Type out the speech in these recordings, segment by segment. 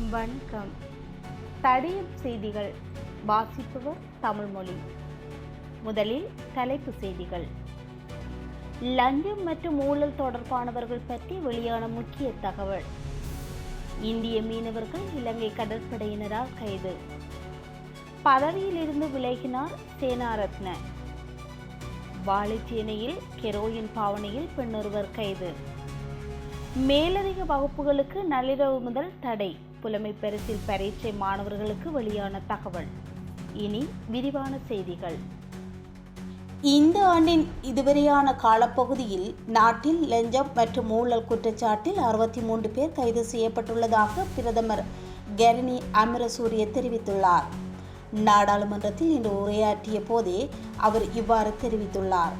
வணக்கம். தடியும் செய்திகள். வாசிப்பவர் தமிழ்மொழி. முதலில் தலைப்பு செய்திகள். லஞ்சம் மற்றும் ஊழல் தொடர்பானவர்கள் பற்றி வெளியான முக்கிய தகவல். இந்திய மீனவர்கள் இலங்கை கடற்படையினரால் கைது. பதவியிலிருந்து விலகினார் சேனாரத்ன. வாழைச்சேனையில் கெரோயின் பாவனையில் பெண்ணொருவர் கைது. மேலதிக வகுப்புகளுக்கு நள்ளிரவு முதல் தடை. புலமை பரிசில் பரீட்சை மாணவர்களுக்கு வெளியான தகவல். இனி விரிவான செய்திகள். இந்த ஆண்டின் இதுவரையான காலப்பகுதியில் நாட்டில் லஞ்சம் மற்றும் ஊழல் குற்றச்சாட்டில் அறுபத்தி மூன்று பேர் கைது செய்யப்பட்டுள்ளதாக பிரதமர் கெரினி அமரசூரிய தெரிவித்துள்ளார். நாடாளுமன்றத்தில் இன்று உரையாற்றிய போதே அவர் இவ்வாறு தெரிவித்துள்ளார்.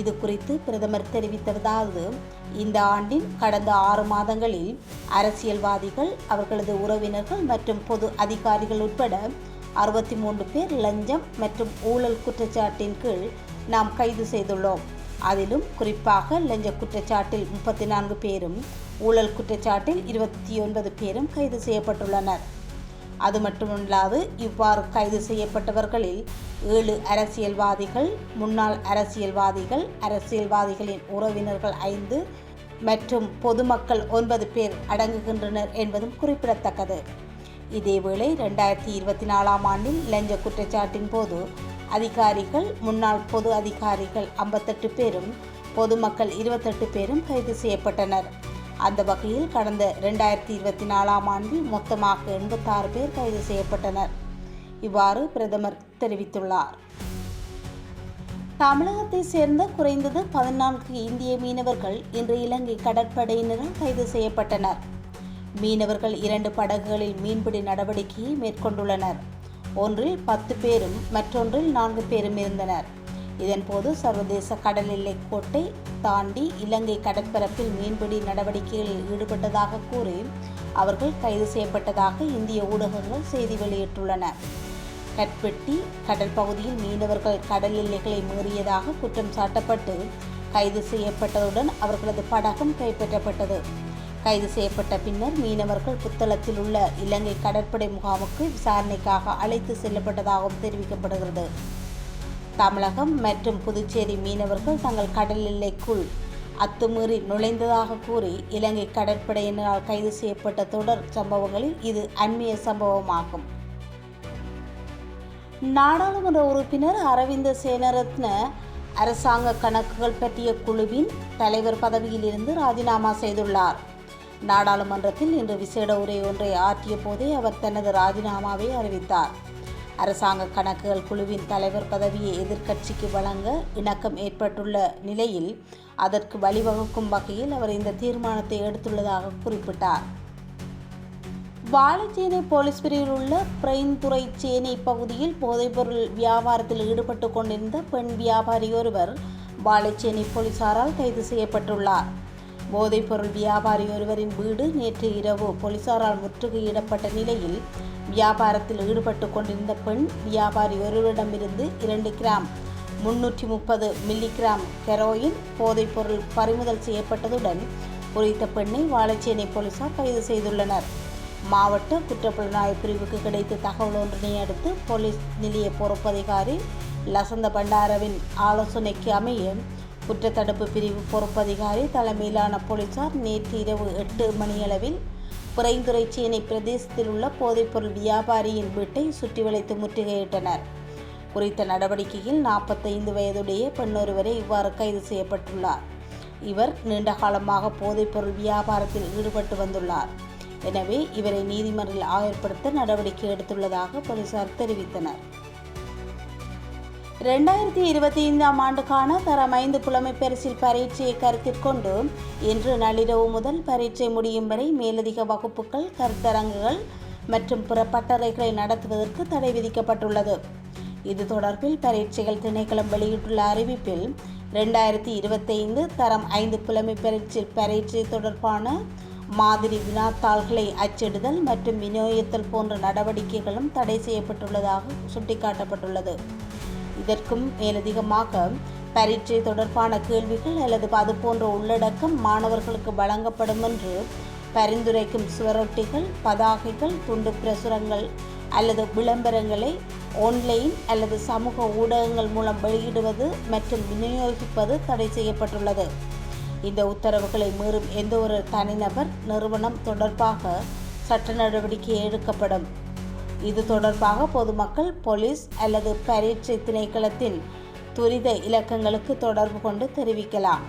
இது குறித்து பிரதமர் தெரிவித்ததாவது இந்த ஆண்டின் கடந்த ஆறு மாதங்களில் அரசியல்வாதிகள் அவர்களது உறவினர்கள் மற்றும் பொது அதிகாரிகள் உட்பட அறுபத்தி மூன்று பேர் லஞ்சம் மற்றும் ஊழல் குற்றச்சாட்டின் கீழ் நாம் கைது செய்துள்ளோம். அதிலும் குறிப்பாக லஞ்ச குற்றச்சாட்டில் முப்பத்தி நான்கு பேரும் ஊழல் குற்றச்சாட்டில் இருபத்தி ஒன்பது பேரும் கைது செய்யப்பட்டுள்ளனர். அது மட்டுமல்லாது இவ்வாறு கைது செய்யப்பட்டவர்களில் ஏழு அரசியல்வாதிகள் முன்னாள் அரசியல்வாதிகள் அரசியல்வாதிகளின் உறவினர்கள் ஐந்து மற்றும் பொதுமக்கள் ஒன்பது பேர் அடங்குகின்றனர் என்பதும் குறிப்பிடத்தக்கது. இதேவேளை ரெண்டாயிரத்தி இருபத்தி நாலாம் ஆண்டில் லஞ்ச குற்றச்சாட்டின் போது அதிகாரிகள் முன்னாள் பொது அதிகாரிகள் ஐம்பத்தெட்டு பேரும் பொதுமக்கள் இருபத்தெட்டு பேரும் கைது செய்யப்பட்டனர். அந்த வகையில் கடந்த ரெண்டாயிரத்தி இருபத்தி நாலாம் ஆண்டில் மொத்தமாக எண்பத்தாறு பேர் கைது செய்யப்பட்டனர். இவ்வாறு பிரதமர் தெரிவித்துள்ளார். தமிழகத்தை சேர்ந்த குறைந்தது பதினான்கு இந்திய மீனவர்கள் இன்று இலங்கை கடற்படையினரால் கைது செய்யப்பட்டனர். மீனவர்கள் இரண்டு படகுகளில் மீன்பிடி நடவடிக்கையை மேற்கொண்டுள்ளனர். ஒன்றில் பத்து பேரும் மற்றொன்றில் நான்கு பேரும் இருந்தனர். இதன்போது சர்வதேச கடல் எல்லை கோட்டை தாண்டி இலங்கை கடற்பரப்பில் மீன்பிடி நடவடிக்கைகளில் ஈடுபட்டதாக கூறி அவர்கள் கைது செய்யப்பட்டதாக இந்திய ஊடகங்கள் செய்தி வெளியிட்டுள்ளன. கட்பெட்டி கடற்பகுதியில் மீனவர்கள் கடல் எல்லைகளை மீறியதாக குற்றம் சாட்டப்பட்டு கைது செய்யப்பட்டதுடன் அவர்களது படகும் கைப்பற்றப்பட்டது. கைது செய்யப்பட்ட பின்னர் மீனவர்கள் புத்தளத்தில் உள்ள இலங்கை கடற்படை முகாமுக்கு விசாரணைக்காக அழைத்து செல்லப்பட்டதாகவும் தெரிவிக்கப்படுகிறது. தமிழகம் மற்றும் புதுச்சேரி மீனவர்கள் தங்கள் கடல் எல்லைக்குள் அத்துமீறி நுழைந்ததாக கூறி இலங்கை கடற்படையினரால் கைது செய்யப்பட்ட தொடர் சம்பவங்களில் இது அண்மைய சம்பவமாகும். நாடாளுமன்ற உறுப்பினர் அரவிந்த சேனரத்ன அரசாங்க கணக்குகள் பற்றிய குழுவின் தலைவர் பதவியிலிருந்து ராஜினாமா செய்துள்ளார். நாடாளுமன்றத்தில் இன்று விசேட உரை ஒன்றை ஆற்றிய போதே அவர் தனது ராஜினாமாவை அறிவித்தார். அரசாங்க கணக்குகள் குழுவின் தலைவர் பதவியை எதிர்க்கட்சிக்கு வழங்க இணக்கம் ஏற்பட்டுள்ள நிலையில் அதற்கு வழிவகுக்கும் வகையில் அவர் இந்த தீர்மானத்தை எடுத்துள்ளதாக குறிப்பிட்டார். வாழைச்சேனை போலீஸ் பிரிவில் உள்ள பிரைன்துறை சேனை பகுதியில் போதைப்பொருள் வியாபாரத்தில் ஈடுபட்டு கொண்டிருந்த பெண் வியாபாரி ஒருவர் வாழைச்சேனை போலீசாரால் கைது செய்யப்பட்டுள்ளார். போதைப்பொருள் வியாபாரி ஒருவரின் வீடு நேற்று இரவு போலீசாரால் முற்றுகையிடப்பட்ட நிலையில் வியாபாரத்தில் ஈடுபட்டு கொண்டிருந்த பெண் வியாபாரி ஒருவரிடமிருந்து இரண்டு கிராம் முன்னூற்றி முப்பது மில்லிகிராம் ஹெரோயின் போதைப்பொருள் பறிமுதல் செய்யப்பட்டதுடன் குறித்த பெண்ணை வாழைச்சேனை போலீசார் கைது செய்துள்ளனர். மாவட்ட குற்றப்புலனாய்வு பிரிவுக்கு கிடைத்த தகவல் ஒன்றினை அடுத்து போலீஸ் நிலைய பொறுப்பதிகாரி லசந்த பண்டாரவின் ஆலோசனைக்கு அமைய குற்றத்தடுப்பு பிரிவு பொறுப்பதிகாரி தலைமையிலான போலீசார் நேற்று இரவு எட்டு மணியளவில் புரைந்துறை சீனை பிரதேசத்தில் உள்ள போதைப்பொருள் வியாபாரியின் வீட்டை சுற்றி வளைத்து முற்றுகையிட்டனர். குறித்த நடவடிக்கையில் நாற்பத்தைந்து வயதுடைய பெண்ணொருவரை இவ்வாறு கைது செய்யப்பட்டுள்ளார். இவர் நீண்ட காலமாக போதைப்பொருள் வியாபாரத்தில் ஈடுபட்டு வந்துள்ளார். எனவே இவரை நீதிமன்றில் ஆயர்படுத்த நடவடிக்கை எடுத்துள்ளதாக போலீசார் தெரிவித்தனர். ரெண்டாயிரத்தி இருபத்தி ஐந்தாம் ஆண்டுக்கான தரம் ஐந்து புலமை பரிசில் பரீட்சையை கருத்தில் கொண்டு இன்று நள்ளிரவு முதல் பரீட்சை முடியும் வரை மேலதிக வகுப்புகள் கருத்தரங்குகள் மற்றும் பிற பட்டறைகளை நடத்துவதற்கு தடை விதிக்கப்பட்டுள்ளது. இது தொடர்பில் பரீட்சைகள் திணைக்களம் வெளியிட்டுள்ள அறிவிப்பில் ரெண்டாயிரத்தி இருபத்தைந்து தரம் ஐந்து புலமை பரீட்சை பரீட்சை தொடர்பான மாதிரி வினாத்தாள்களை அச்சிடுதல் மற்றும் விநியோகித்தல் போன்ற நடவடிக்கைகளும் தடை செய்யப்பட்டுள்ளதாக சுட்டிக்காட்டப்பட்டுள்ளது. இதற்கும் மேலதிகமாக பரீட்சை தொடர்பான கேள்விகள் அல்லது அது போன்ற உள்ளடக்கம் மாணவர்களுக்கு வழங்கப்படும் என்று பரிந்துரைக்கும் சுவரொட்டிகள் பதாகைகள் துண்டு பிரசுரங்கள் அல்லது விளம்பரங்களை ஆன்லைன் அல்லது சமூக ஊடகங்கள் மூலம் வெளியிடுவது மற்றும் விநியோகிப்பது தடை செய்யப்பட்டுள்ளது. இந்த உத்தரவுகளை மீறும் எந்த ஒரு தனிநபர் நிறுவனம் தொடர்பாக சட்ட நடவடிக்கை எடுக்கப்படும். இது தொடர்பாக பொதுமக்கள் போலீஸ் அல்லது பரீட்சை திணைக்களத்தின் துரித இலக்கங்களுக்கு தொடர்பு கொண்டு தெரிவிக்கலாம்.